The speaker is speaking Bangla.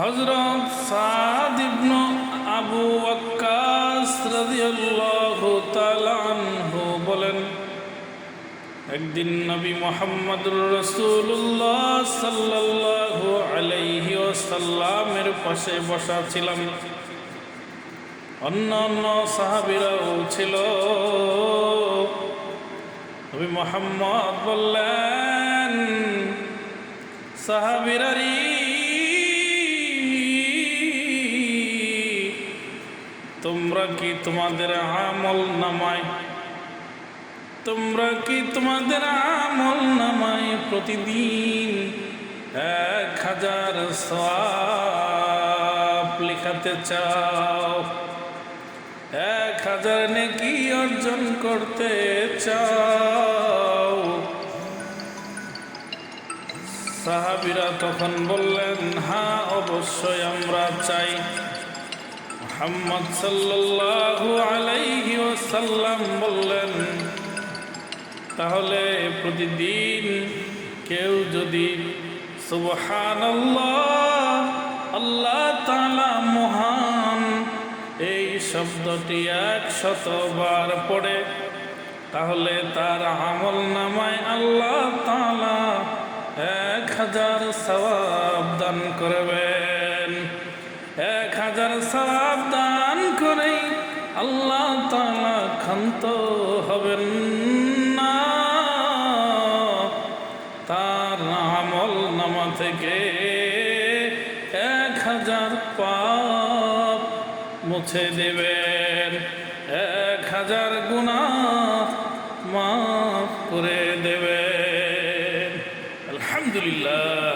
হজরত সাদ ইবনু আবু আনহু বলেন, একদিন নবী মোহাম্মদুর রসুল্লাহ সাল্লাল্লাহু আলাইহি ওয়াসাল্লামের পাশে বসা ছিলাম। অন্য অন্য সাহাবিরাও ছিল। নবী মোহাম্মদ বললেন সাহাবিরারি তোমরা কি তোমাদের আমল নামায়? তোমরা কি তোমাদের আমল নামায় প্রতিদিন এক হাজার সওয়াব লিখাতে চাও? এক হাজার নেকি অর্জন করতে চাও? সাহাবিরা তখন বললেন হ্যাঁ অবশ্যই আমরা চাই। মোহাম্মদ সাল্লাল্লাহু আলাইহি ওয়াসাল্লাম বললেন, তাহলে প্রতিদিন কেউ যদি সুবহান আল্লাহ তালা মহান, এই শব্দটি এক শতবার পড়ে, তাহলে তার আমল নামায় আল্লাহ তালা এক হাজার সবাব দান করবেন এক হাজার সবাব দান করেই আল্লাহ তালা ক্ষান্ত হবেন না। তার আমল নামা থেকে এক হাজার পাপ মুছে দেবেন। এক হাজার গুণা মাফ করে দেবেন। আলহামদুলিল্লাহ।